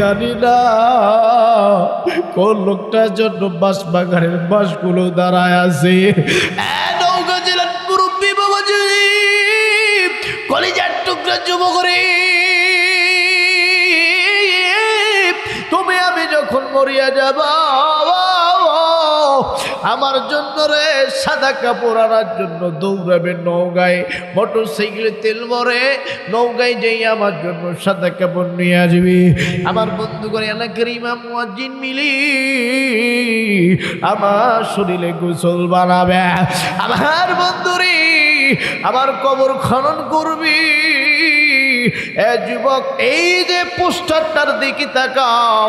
জানি না কোন লোকটার জন্য বাস বাগানের বাসগুলো দাঁড়ায় আছে। কলিজার টুকরা যুবক রে তুমি আমি যখন মরিয়া যাব আমার জন্য রে সাদা কাপড় আনার জন্য দৌড়াবে নৌগায় মোটর সাইকেলে তেল ভরে নৌকায় যেই আমার জন্য সাদা কাপড় নিয়ে আসবি। আমার বন্ধু করে এলাকার ইমাম, মুয়াজ্জিন মিলি আমার শরীরে গোসল বানাবে। আমার বন্ধুরি, আমার কবর খনন করবি। যুবক, এই যে পোস্টারটার দিকে তাকাও,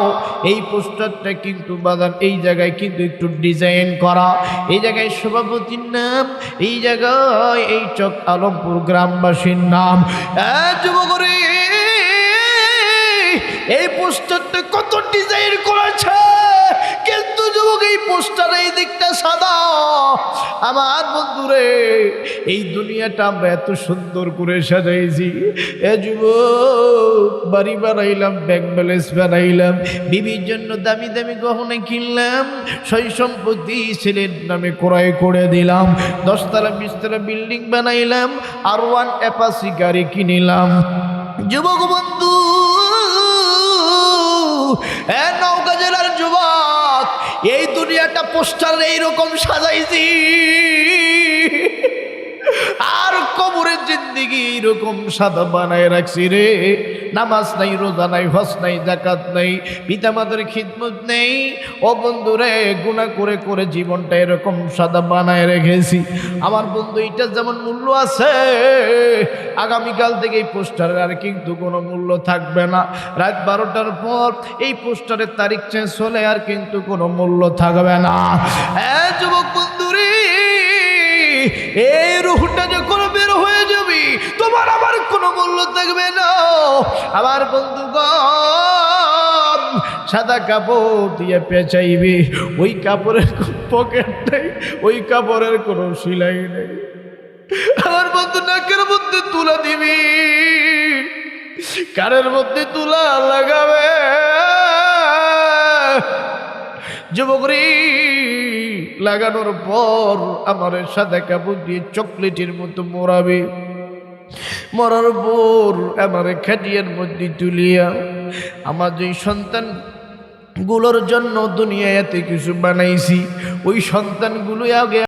এই পোস্টারটা কিন্তু বাদান এই জায়গায় কিন্তু একটু ডিজাইন করা। এই জায়গায় সভাপতির নাম, এই জায়গায় এই চক আলমপুর গ্রামবাসীর নাম। যুবক রে এই পোস্টারটা কত ডিজাইন করেছে? কিন্তু যুবক, এই পোস্টার এই দিকটা সাদা। আমার বন্ধুরে, এই দুনিয়াটা আমরা এত সুন্দর করে সাজাইছি। এ যুবক, বাড়ি বানাইলাম ব্যাংক ব্যালেন্স বানাইলাম, বিবির জন্য দামি দামি গহনা কিনলাম, সই সম্পত্তি ছেলের নামে ক্রয় করে দিলাম, দশতলা বিশতলা বিল্ডিং বানাইলাম, আর ওয়ান অ্যাপাসি গাড়ি কিনিলাম। যুবক বন্ধু এ নৌকা জেলার যুবক এই দুনিয়াটা পোস্টার এইরকম সাজাইছি আর কবরের জিন্দিগি এরকম সাদা বানায় রাখছি রে। নামাজ নাই, রোজা নাই হস নাই জাকাত নাই, পিতামাতার খিদমত নেই। ও বন্ধু রে গুণা করে করে জীবনটা এরকম সাদা বানায় রেখেছি। আমার বন্ধু এইটার যেমন মূল্য আছে, আগামীকাল থেকে এই পোস্টারের আর কিন্তু কোনো মূল্য থাকবে না। রাত বারোটার পর এই পোস্টারের তারিখ চেঞ্জ হলে আর কিন্তু কোনো মূল্য থাকবে না। হ্যাঁ যুবক বন্ধু রে এই রুহটা যখন তোমার আমার কোনো মূল্য থাকবে না। আমার বন্ধুগণ, সাদা কাপড় দিয়ে পেঁচাইবি, ওই কাপড়ের পকেট নেই, ওই কাপড়ের কোনো সিলাই নেই। আমার বন্ধু নাকের মধ্যে তুলা দিবি, কানের মধ্যে তুলা লাগাবে। যুবকরি, লাগানোর পর আমার সাদা কাপড় দিয়ে চকলেটের মতো মোড়াবে। মরার পর আমার খাটিয়ার মধ্যে তুলিয়া আমার যে সন্তানগুলোর জন্য দুনিয়া এতে কিছু বানাইছি, ওই সন্তানগুলো আগে